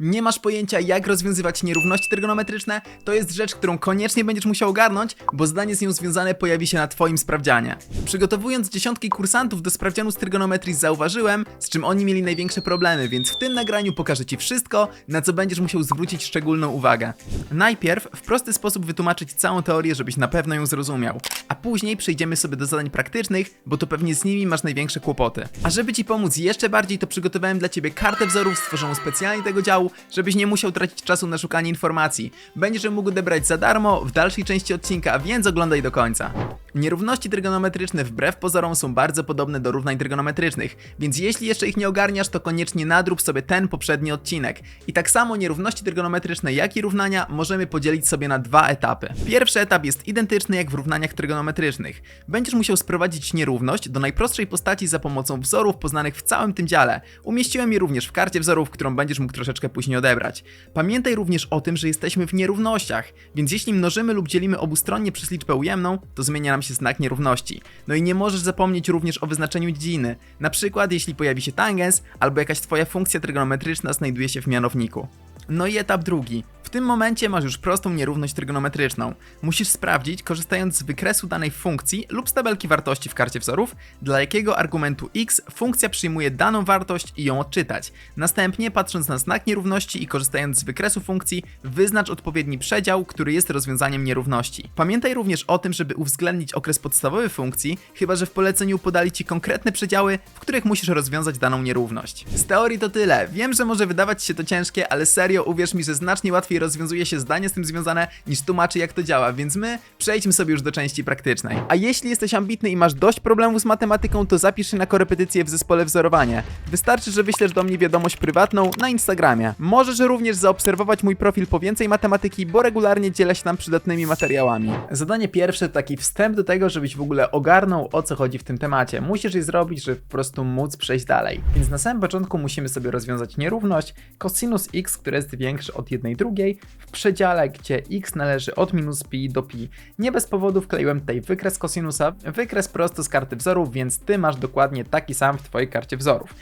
Nie masz pojęcia, jak rozwiązywać nierówności trygonometryczne? To jest rzecz, którą koniecznie będziesz musiał ogarnąć, bo zdanie z nią związane pojawi się na Twoim sprawdzianie. Przygotowując dziesiątki kursantów do sprawdzianu z trygonometrii, zauważyłem, z czym oni mieli największe problemy, więc w tym nagraniu pokażę Ci wszystko, na co będziesz musiał zwrócić szczególną uwagę. Najpierw w prosty sposób wytłumaczyć całą teorię, żebyś na pewno ją zrozumiał, a później przejdziemy sobie do zadań praktycznych, bo to pewnie z nimi masz największe kłopoty. A żeby Ci pomóc jeszcze bardziej, to przygotowałem dla Ciebie kartę wzorów stworzoną specjalnie tego działu, żebyś nie musiał tracić czasu na szukanie informacji. Będziesz mógł odebrać za darmo w dalszej części odcinka, więc oglądaj do końca. Nierówności trygonometryczne wbrew pozorom są bardzo podobne do równań trygonometrycznych, więc jeśli jeszcze ich nie ogarniasz, to koniecznie nadrób sobie ten poprzedni odcinek. I tak samo nierówności trygonometryczne, jak i równania możemy podzielić sobie na dwa etapy. Pierwszy etap jest identyczny jak w równaniach trygonometrycznych. Będziesz musiał sprowadzić nierówność do najprostszej postaci za pomocą wzorów poznanych w całym tym dziale. Umieściłem je również w karcie wzorów, którą będziesz mógł troszeczkę później odebrać. Pamiętaj również o tym, że jesteśmy w nierównościach, więc jeśli mnożymy lub dzielimy obustronnie przez liczbę ujemną, to zmienia nam się znak nierówności. No i nie możesz zapomnieć również o wyznaczeniu dziedziny. Na przykład jeśli pojawi się tangens, albo jakaś twoja funkcja trygonometryczna znajduje się w mianowniku. No i etap drugi. Tym momencie masz już prostą nierówność trygonometryczną. Musisz sprawdzić, korzystając z wykresu danej funkcji lub z tabelki wartości w karcie wzorów, dla jakiego argumentu x funkcja przyjmuje daną wartość i ją odczytać. Następnie, patrząc na znak nierówności i korzystając z wykresu funkcji, wyznacz odpowiedni przedział, który jest rozwiązaniem nierówności. Pamiętaj również o tym, żeby uwzględnić okres podstawowy funkcji, chyba że w poleceniu podali ci konkretne przedziały, w których musisz rozwiązać daną nierówność. Z teorii to tyle. Wiem, że może wydawać się to ciężkie, ale serio uwierz mi, że znacznie łatwiej rozwiązuje się zdanie z tym związane niż tłumaczy jak to działa, więc my przejdźmy sobie już do części praktycznej. A jeśli jesteś ambitny i masz dość problemów z matematyką, to zapisz się na korepetycję w zespole wzorowanie. Wystarczy, że wyślesz do mnie wiadomość prywatną na Instagramie. Możesz również zaobserwować mój profil po więcej matematyki, bo regularnie dzielę się tam przydatnymi materiałami. Zadanie pierwsze to taki wstęp do tego, żebyś w ogóle ogarnął o co chodzi w tym temacie. Musisz je zrobić, żeby po prostu móc przejść dalej. Więc na samym początku musimy sobie rozwiązać nierówność cosinus x, które jest większe od jednej drugiej, w przedziale, gdzie x należy od minus pi do pi. Nie bez powodu wkleiłem tutaj wykres kosinusa, wykres prosto z karty wzorów, więc ty masz dokładnie taki sam w twojej karcie wzorów.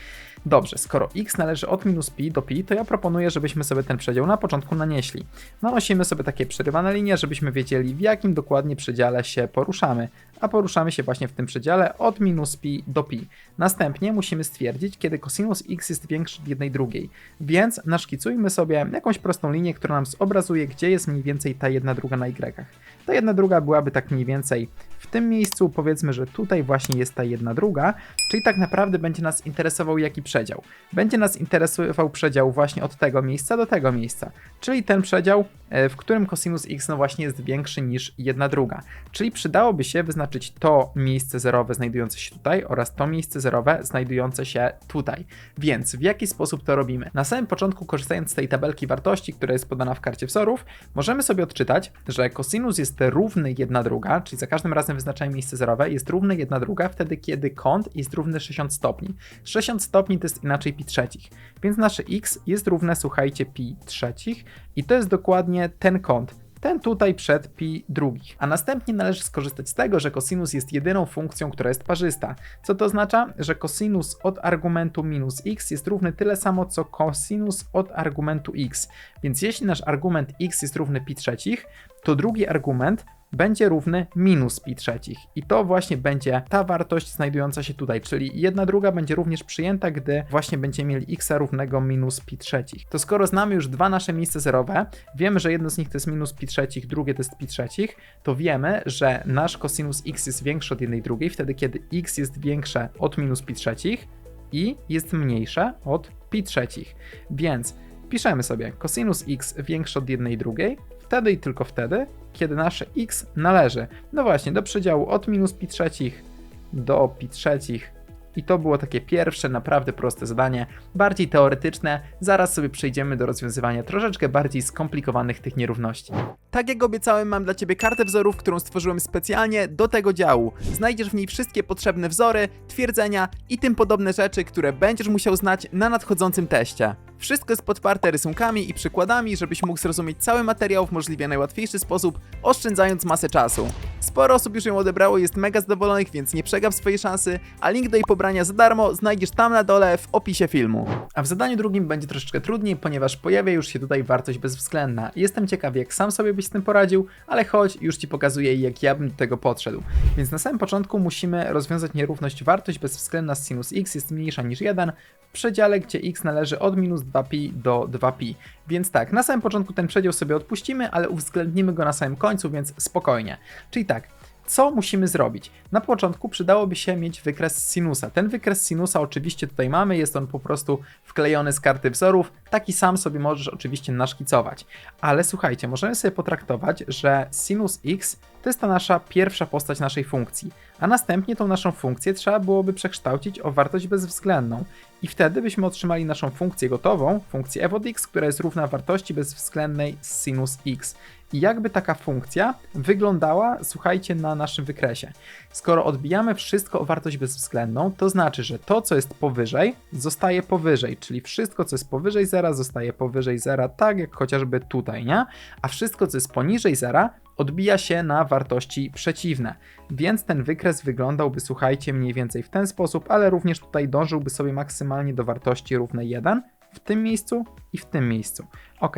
Dobrze, skoro x należy od minus pi do pi, to ja proponuję, żebyśmy sobie ten przedział na początku nanieśli. Nanosimy sobie takie przerywane linie, żebyśmy wiedzieli w jakim dokładnie przedziale się poruszamy, a poruszamy się właśnie w tym przedziale od minus pi do pi. Następnie musimy stwierdzić, kiedy cosinus x jest większy od jednej drugiej, więc naszkicujmy sobie jakąś prostą linię, która nam zobrazuje, gdzie jest mniej więcej ta jedna druga na y. Ta jedna druga byłaby tak mniej więcej w tym miejscu, powiedzmy, że tutaj właśnie jest ta jedna druga, czyli tak naprawdę będzie nas interesował jaki przedział. Będzie nas interesował przedział właśnie od tego miejsca do tego miejsca, czyli ten przedział, w którym cosinus x no właśnie jest większy niż jedna druga. Czyli przydałoby się wyznaczyć to miejsce zerowe znajdujące się tutaj oraz to miejsce zerowe znajdujące się tutaj. Więc w jaki sposób to robimy? Na samym początku, korzystając z tej tabelki wartości, która jest podana w karcie wzorów, możemy sobie odczytać, że cosinus jest równy jedna druga, czyli za każdym razem wyznaczamy miejsce zerowe, jest równy jedna druga wtedy, kiedy kąt jest równy 60 stopni. 60 stopni to jest inaczej pi trzecich, więc nasze x jest równe, słuchajcie, pi trzecich i to jest dokładnie ten kąt ten tutaj przed pi drugich. A następnie należy skorzystać z tego, że cosinus jest jedyną funkcją, która jest parzysta. Co to oznacza? Że cosinus od argumentu minus x jest równy tyle samo, co cosinus od argumentu x. Więc jeśli nasz argument x jest równy pi trzecich, to drugi argument będzie równy minus pi trzecich. I to właśnie będzie ta wartość znajdująca się tutaj, czyli jedna druga będzie również przyjęta, gdy właśnie będziemy mieli x równego minus pi trzecich. To skoro znamy już dwa nasze miejsca zerowe, wiemy, że jedno z nich to jest minus pi trzecich, drugie to jest pi trzecich, to wiemy, że nasz cosinus x jest większy od jednej drugiej, wtedy kiedy x jest większe od minus pi trzecich i jest mniejsze od pi trzecich. Więc piszemy sobie cosinus x większy od jednej drugiej, wtedy i tylko wtedy, kiedy nasze x należy, no właśnie, do przedziału od minus pi trzecich do pi trzecich. I to było takie pierwsze, naprawdę proste zadanie, bardziej teoretyczne. Zaraz sobie przejdziemy do rozwiązywania troszeczkę bardziej skomplikowanych tych nierówności. Tak jak obiecałem, mam dla Ciebie kartę wzorów, którą stworzyłem specjalnie do tego działu. Znajdziesz w niej wszystkie potrzebne wzory, twierdzenia i tym podobne rzeczy, które będziesz musiał znać na nadchodzącym teście. Wszystko jest podparte rysunkami i przykładami, żebyś mógł zrozumieć cały materiał w możliwie najłatwiejszy sposób, oszczędzając masę czasu. Sporo osób już ją odebrało jest mega zadowolonych, więc nie przegap swojej szansy, a link do jej pobrania za darmo znajdziesz tam na dole w opisie filmu. A w zadaniu drugim będzie troszeczkę trudniej, ponieważ pojawia już się tutaj wartość bezwzględna. Jestem ciekaw, jak sam sobie byś z tym poradził, ale chodź, już Ci pokazuję, jak ja bym do tego podszedł. Więc na samym początku musimy rozwiązać nierówność wartość bezwzględna z sinus x jest mniejsza niż 1 w przedziale, gdzie x należy od minus 2pi do 2pi. Więc tak, na samym początku ten przedział sobie odpuścimy, ale uwzględnimy go na samym końcu, więc spokojnie. Czyli tak, co musimy zrobić? Na początku przydałoby się mieć wykres sinusa. Ten wykres sinusa oczywiście tutaj mamy, jest on po prostu wklejony z karty wzorów. Taki sam sobie możesz oczywiście naszkicować. Ale słuchajcie, możemy sobie potraktować, że sinus x to jest ta nasza pierwsza postać naszej funkcji, a następnie tą naszą funkcję trzeba byłoby przekształcić o wartość bezwzględną. I wtedy byśmy otrzymali naszą funkcję gotową, funkcję f od x, która jest równa wartości bezwzględnej sinus x. I jakby taka funkcja wyglądała, słuchajcie, na naszym wykresie. Skoro odbijamy wszystko o wartość bezwzględną, to znaczy, że to, co jest powyżej, zostaje powyżej, czyli wszystko, co jest powyżej zera, zostaje powyżej zera, tak jak chociażby tutaj, nie? A wszystko, co jest poniżej zera, odbija się na wartości przeciwne. Więc ten wykres wyglądałby, słuchajcie, mniej więcej w ten sposób, ale również tutaj dążyłby sobie maksymalnie do wartości równej 1 w tym miejscu i w tym miejscu. Ok,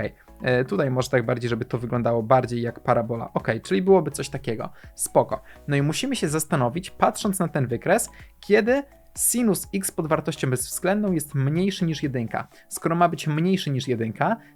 tutaj może tak bardziej, żeby to wyglądało bardziej jak parabola. Ok, czyli byłoby coś takiego. Spoko. No i musimy się zastanowić, patrząc na ten wykres, kiedy sinus x pod wartością bezwzględną jest mniejszy niż 1. Skoro ma być mniejszy niż 1,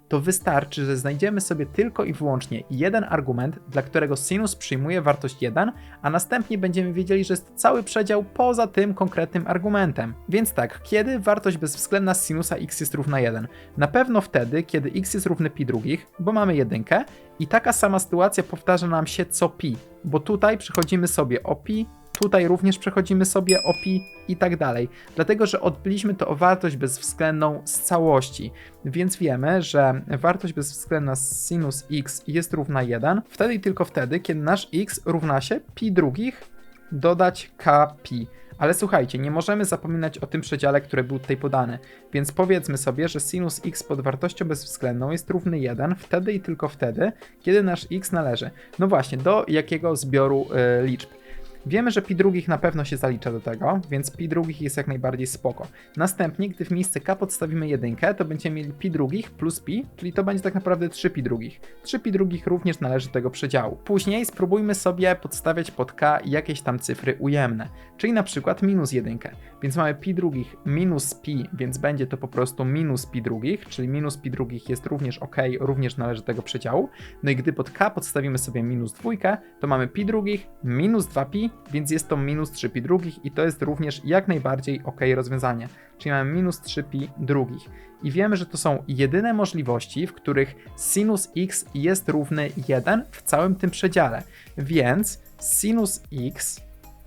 to wystarczy, że znajdziemy sobie tylko i wyłącznie jeden argument, dla którego sinus przyjmuje wartość 1, a następnie będziemy wiedzieli, że jest cały przedział poza tym konkretnym argumentem. Więc tak, kiedy wartość bezwzględna sinusa x jest równa 1? Na pewno wtedy, kiedy x jest równy pi drugich, bo mamy jedynkę i taka sama sytuacja powtarza nam się co pi, bo tutaj przechodzimy sobie o pi, Tutaj również przechodzimy sobie o pi i tak dalej, dlatego że odbyliśmy to o wartość bezwzględną z całości, więc wiemy, że wartość bezwzględna z sinus x jest równa 1, wtedy i tylko wtedy, kiedy nasz x równa się pi drugich dodać k pi. Ale słuchajcie, nie możemy zapominać o tym przedziale, który był tutaj podany, więc powiedzmy sobie, że sinus x pod wartością bezwzględną jest równy 1 wtedy i tylko wtedy, kiedy nasz x należy. No właśnie, do jakiego zbioru y, liczb. Wiemy, że pi drugich na pewno się zalicza do tego, więc pi drugich jest jak najbardziej spoko. Następnie, gdy w miejsce k podstawimy jedynkę, to będziemy mieli pi drugich plus pi, czyli to będzie tak naprawdę 3 pi drugich. 3 pi drugich również należy do tego przedziału. Później spróbujmy sobie podstawiać pod k jakieś tam cyfry ujemne, czyli na przykład minus jedynkę. Więc mamy pi drugich minus pi, więc będzie to po prostu minus pi drugich, czyli minus pi drugich jest również ok, również należy do tego przedziału. No i gdy pod k podstawimy sobie minus dwójkę, to mamy pi drugich minus 2pi, więc jest to minus 3pi drugich i to jest również jak najbardziej ok rozwiązanie. Czyli mamy minus 3pi drugich. I wiemy, że to są jedyne możliwości, w których sinus x jest równy 1 w całym tym przedziale. Więc sinus x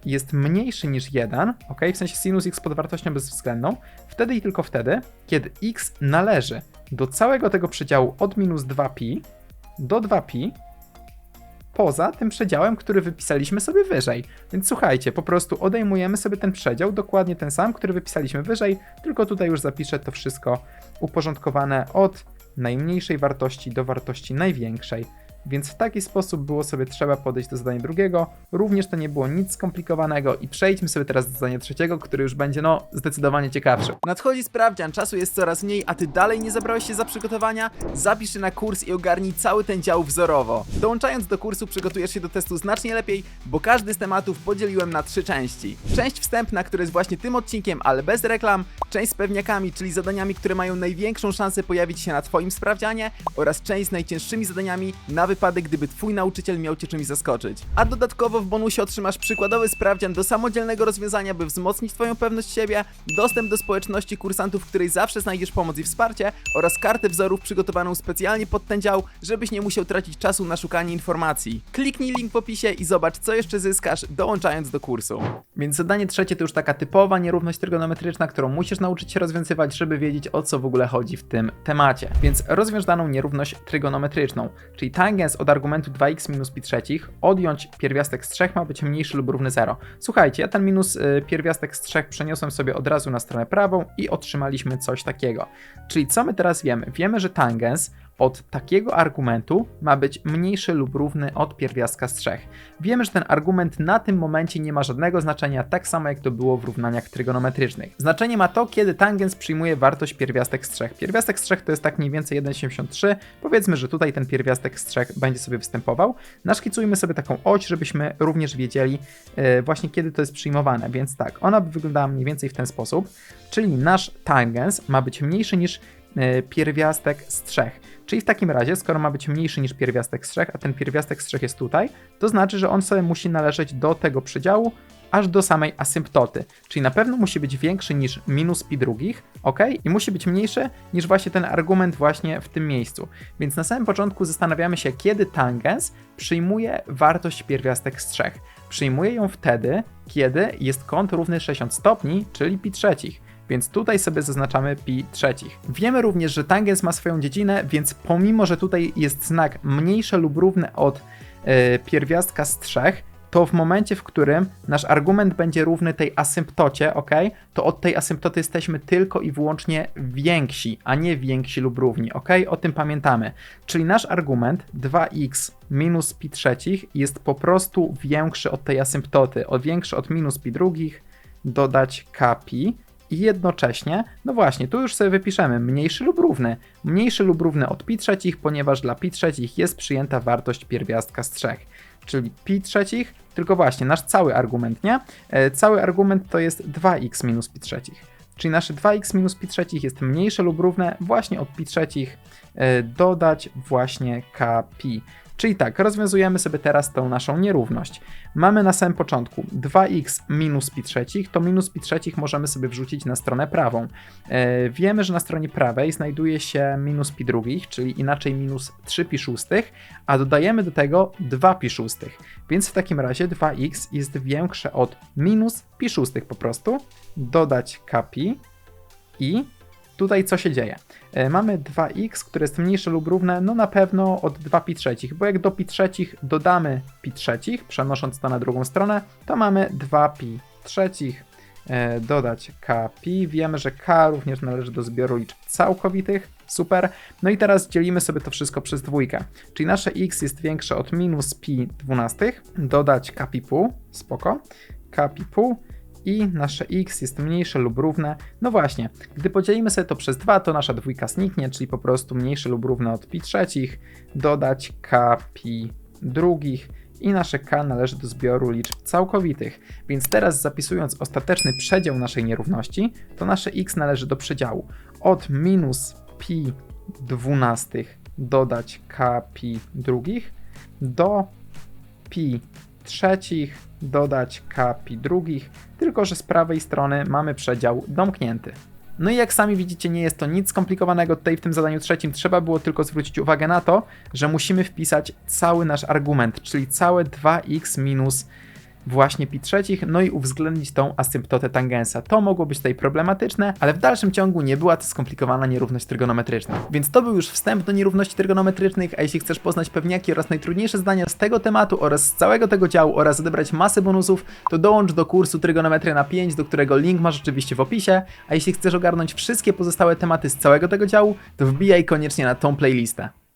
jest mniejszy niż 1, ok, w sensie sinus x pod wartością bezwzględną, wtedy i tylko wtedy, kiedy x należy do całego tego przedziału od minus 2pi do 2pi, poza tym przedziałem, który wypisaliśmy sobie wyżej. Więc słuchajcie, po prostu odejmujemy sobie ten przedział, dokładnie ten sam, który wypisaliśmy wyżej, tylko tutaj już zapiszę to wszystko uporządkowane od najmniejszej wartości do wartości największej. Więc w taki sposób było sobie trzeba podejść do zadania drugiego. Również to nie było nic skomplikowanego i przejdźmy sobie teraz do zadania trzeciego, który już będzie no zdecydowanie ciekawszy. Nadchodzi sprawdzian, czasu jest coraz mniej, a ty dalej nie zabrałeś się za przygotowania? Zapisz się na kurs i ogarnij cały ten dział wzorowo. Dołączając do kursu przygotujesz się do testu znacznie lepiej, bo każdy z tematów podzieliłem na trzy części. Część wstępna, która jest właśnie tym odcinkiem, ale bez reklam, część z pewniakami, czyli zadaniami, które mają największą szansę pojawić się na twoim sprawdzianie oraz część z najcięższymi zadaniami na wypadek, gdyby twój nauczyciel miał cię czymś zaskoczyć. A dodatkowo w bonusie otrzymasz przykładowy sprawdzian do samodzielnego rozwiązania, by wzmocnić twoją pewność siebie, dostęp do społeczności kursantów, w której zawsze znajdziesz pomoc i wsparcie oraz kartę wzorów przygotowaną specjalnie pod ten dział, żebyś nie musiał tracić czasu na szukanie informacji. Kliknij link w opisie i zobacz, co jeszcze zyskasz, dołączając do kursu. Więc zadanie trzecie to już taka typowa nierówność trygonometryczna, którą musisz nauczyć się rozwiązywać, żeby wiedzieć o co w ogóle chodzi w tym temacie. Więc rozwiąż daną nierówność trygonometryczną, czyli tangens od argumentu 2x minus pi trzecich, odjąć pierwiastek z 3 ma być mniejszy lub równy 0. Słuchajcie, ja ten minus y, pierwiastek z 3 przeniosłem sobie od razu na stronę prawą i otrzymaliśmy coś takiego. Czyli co my teraz wiemy? Wiemy, że tangens od takiego argumentu ma być mniejszy lub równy od pierwiastka z 3. Wiemy, że ten argument na tym momencie nie ma żadnego znaczenia, tak samo jak to było w równaniach trygonometrycznych. Znaczenie ma to, kiedy tangens przyjmuje wartość pierwiastek z 3. Pierwiastek z 3 to jest tak mniej więcej 1,73. Powiedzmy, że tutaj ten pierwiastek z 3 będzie sobie występował. Naszkicujmy sobie taką oś, żebyśmy również wiedzieli e, właśnie kiedy to jest przyjmowane. Więc tak, ona by wyglądała mniej więcej w ten sposób, czyli nasz tangens ma być mniejszy niż pierwiastek z 3. Czyli w takim razie, skoro ma być mniejszy niż pierwiastek z 3, a ten pierwiastek z 3 jest tutaj, to znaczy, że on sobie musi należeć do tego przedziału, aż do samej asymptoty. Czyli na pewno musi być większy niż minus pi drugich, ok? I musi być mniejszy niż właśnie ten argument właśnie w tym miejscu. Więc na samym początku zastanawiamy się, kiedy tangens przyjmuje wartość pierwiastek z 3. Przyjmuje ją wtedy, kiedy jest kąt równy 60 stopni, czyli pi trzecich więc tutaj sobie zaznaczamy pi trzecich. Wiemy również, że tangens ma swoją dziedzinę, więc pomimo, że tutaj jest znak mniejsze lub równe od yy, pierwiastka z 3, to w momencie, w którym nasz argument będzie równy tej asymptocie, ok, to od tej asymptoty jesteśmy tylko i wyłącznie więksi, a nie więksi lub równi, ok? O tym pamiętamy. Czyli nasz argument 2x minus pi trzecich jest po prostu większy od tej asymptoty, o większy od minus pi drugich, dodać k pi, i jednocześnie, no właśnie, tu już sobie wypiszemy mniejszy lub równy. Mniejszy lub równy od pi trzecich, ponieważ dla pi trzecich jest przyjęta wartość pierwiastka z 3. Czyli pi trzecich, tylko właśnie nasz cały argument, nie? E, cały argument to jest 2x minus pi trzecich. Czyli nasze 2x minus pi trzecich jest mniejsze lub równe właśnie od pi trzecich e, dodać właśnie k pi. Czyli tak, rozwiązujemy sobie teraz tą naszą nierówność. Mamy na samym początku 2x minus pi trzecich, to minus pi trzecich możemy sobie wrzucić na stronę prawą. E, wiemy, że na stronie prawej znajduje się minus pi drugich, czyli inaczej minus 3 pi szóstych, a dodajemy do tego 2 pi szóstych. Więc w takim razie 2x jest większe od minus pi szóstych po prostu. Dodać k pi i tutaj co się dzieje? E, mamy 2x, które jest mniejsze lub równe, no na pewno od 2 pi trzecich, bo jak do pi trzecich dodamy pi trzecich, przenosząc to na drugą stronę, to mamy 2 pi trzecich, e, dodać k pi. Wiemy, że k również należy do zbioru liczb całkowitych, super. No i teraz dzielimy sobie to wszystko przez dwójkę, czyli nasze x jest większe od minus pi dwunastych, dodać k pi pół, spoko, k pi pół, i nasze x jest mniejsze lub równe. No właśnie, gdy podzielimy sobie to przez 2, to nasza dwójka zniknie, czyli po prostu mniejsze lub równe od pi trzecich, dodać k pi drugich i nasze k należy do zbioru liczb całkowitych. Więc teraz zapisując ostateczny przedział naszej nierówności, to nasze x należy do przedziału od minus pi dwunastych dodać k pi drugich do pi trzecich dodać k pi drugich, tylko że z prawej strony mamy przedział domknięty. No i jak sami widzicie, nie jest to nic skomplikowanego. Tutaj w tym zadaniu trzecim trzeba było tylko zwrócić uwagę na to, że musimy wpisać cały nasz argument, czyli całe 2x minus właśnie pi trzecich, no i uwzględnić tą asymptotę tangensa. To mogło być tutaj problematyczne, ale w dalszym ciągu nie była to skomplikowana nierówność trygonometryczna. Więc to był już wstęp do nierówności trygonometrycznych, a jeśli chcesz poznać pewniaki oraz najtrudniejsze zdania z tego tematu oraz z całego tego działu oraz odebrać masę bonusów, to dołącz do kursu Trygonometria na 5, do którego link masz oczywiście w opisie, a jeśli chcesz ogarnąć wszystkie pozostałe tematy z całego tego działu, to wbijaj koniecznie na tą playlistę.